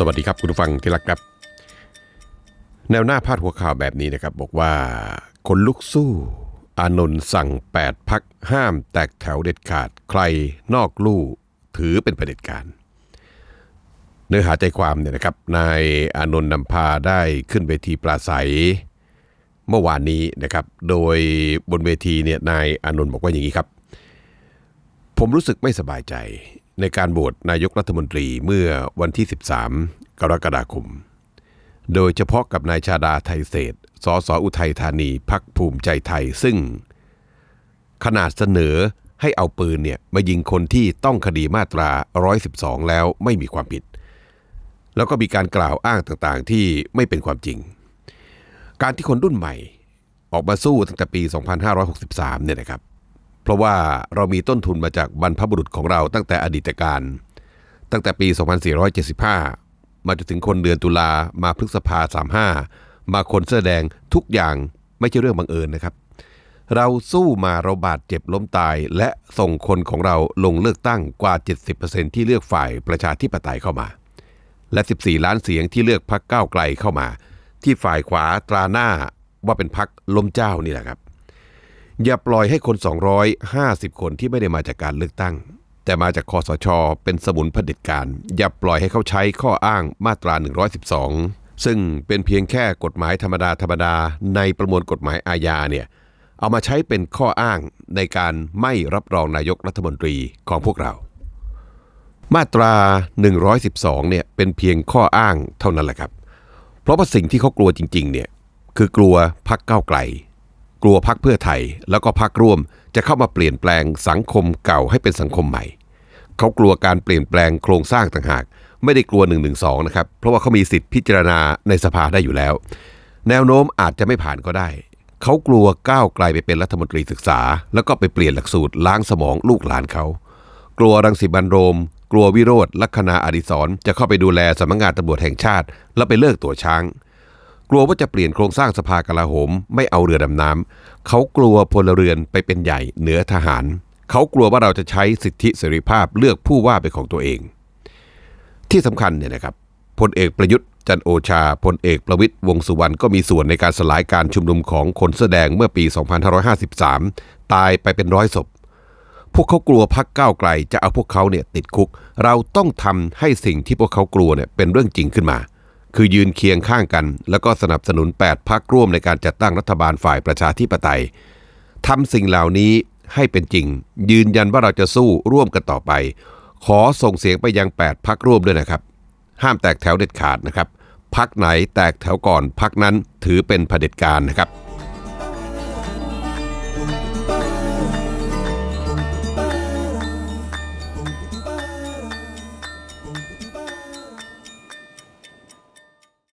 สวัสดีครับคุณผู้ฟังที่รักครับ แนวหน้าพาดหัวข่าวแบบนี้นะครับ บอกว่าคนลุกสู้ อานนท์สั่ง 8 พักห้ามแตกแถวเด็ดขาดใครนอกลู่ถือเป็นประเด็จการ เนื้อหาใจความเนี่ยนะครับนายอานนท์นำพาได้ขึ้นเวทีปราศัย เมื่อวานนี้นะครับ โดยบนเวทีเนี่ยนายอานนท์บอกว่าอย่างนี้ครับ ผมรู้สึกไม่สบายใจ ในการโหวตนายกรัฐมนตรีเมื่อวันที่ 13 กรกฎาคม โดยเฉพาะกับนายชาดาไทยเศษสสอุทัยธานีพักภูมิใจไทยซึ่ง ขนาดเสนอให้เอาปืนเนี่ยมายิงคนที่ต้องคดีมาตรา 112 แล้วไม่มีความผิด แล้วก็มีการกล่าวอ้างต่างๆที่ไม่เป็นความจริง การที่คนรุ่นใหม่ ออกมาสู้ตั้งแต่ปี 2563 เนี่ยนะครับ เพราะว่าเรามีต้นทุนมาจากบรรพบุรุษของเราตั้งแต่อดีตการ ตั้งแต่ปี 2475 มาจนถึงคนเดือนตุลามาพฤษภา 35 มาคนเสื้อแดงทุกอย่างไม่ใช่เรื่องบังเอิญนะครับ เราสู้มาเราบาดเจ็บล้มตาย และส่งคนของเราลงเลือกตั้งกว่า 70%ที่เลือกฝ่ายประชาธิปไตยเข้ามา และ 14 ล้านเสียงที่เลือกพักก้าวไกลเข้ามา ที่ฝ่ายขวาตราหน้าว่าเป็นพักล้มเจ้านี่แหละครับ อย่าปล่อยให้คน 250 คนที่ไม่ได้มาจากการเลือกตั้ง แต่มาจากคอสช เป็นสมุนเผด็จการ อย่าปล่อยให้เขาใช้ข้ออ้างมาตรา 112 ซึ่งเป็นเพียงแค่กฎหมายธรรมดาธรรมดาในประมวลกฎหมายอาญาเนี่ยเอามาใช้เป็นข้ออ้างในการไม่รับรองนายกรัฐมนตรีของพวกเรา มาตรา 112 เนี่ยเป็นเพียงข้ออ้างเท่านั้นแหละครับ เพราะว่าสิ่งที่เขากลัวจริง ๆ เนี่ยคือกลัวพักก้าไกล กลัวพักเพื่อไทยแล้วก็พักร่วมจะเข้ามาเปลี่ยนแปลงสังคมเก่าให้เป็นสังคมใหม่ เขากลัวการเปลี่ยนแปลงโครงสร้างต่างหาก ไม่ได้กลัว1นึนะครับ เพราะว่าเขามีสิทธิพิจารณาในสภาได้อยู่แล้ว แนวโน้มอาจจะไม่ผ่านก็ได้ เขากลัวก้าวไกลไปเป็นรัฐมนตรีศึกษา แล้วก็ไปเปลี่ยนหลักสูตรล้างสมองลูกหลานเขา กลัวรังสิบันโรม กลัววิโรธลัคนาอดิศรจะเข้าไปดูแลสำนักงานตำรวจแห่งชาติ แล้วไปเลิกตัวช้าง กลัวว่าจะเปลี่ยนโครงสร้างสภากลาโหม ไม่เอาเรือดำน้ำเขากลัวพลเรือนไปเป็นใหญ่เหนือทหาร เขากลัวว่าเราจะใช้สิทธิเสรีภาพเลือกผู้ว่าเป็นของตัวเอง ที่สำคัญเนี่ยนะครับพลเอกประยุทธ์จันโอชาพลเอกประวิตยวงสุวรรณก็มีส่วนในการสลายการชุมนุมของคนเสื้อแดงเมื่อปี 2553 ตายไปเป็นร้อยศพ พวกเขากลัวพักก้าวไกลจะเอาพวกเขาเนี่ยติดคุก เราต้องทำให้สิ่งที่พวกเขากลัวเนี่ยเป็นเรื่องจริงขึ้นมา คือยืนเคียงข้างกัน แล้วก็สนับสนุน 8 พักร่วมในการจัดตั้งรัฐบาลฝ่ายประชาธิปไตยทำสิ่งเหล่านี้ให้เป็นจริง ยืนยันว่าเราจะสู้ร่วมกันต่อไป ขอส่งเสียงไปยัง 8 พักร่วมด้วยนะครับ ห้ามแตกแถวเด็ดขาดนะครับพักไหนแตกแถวก่อนพักนั้นถือเป็นเผด็จการนะครับ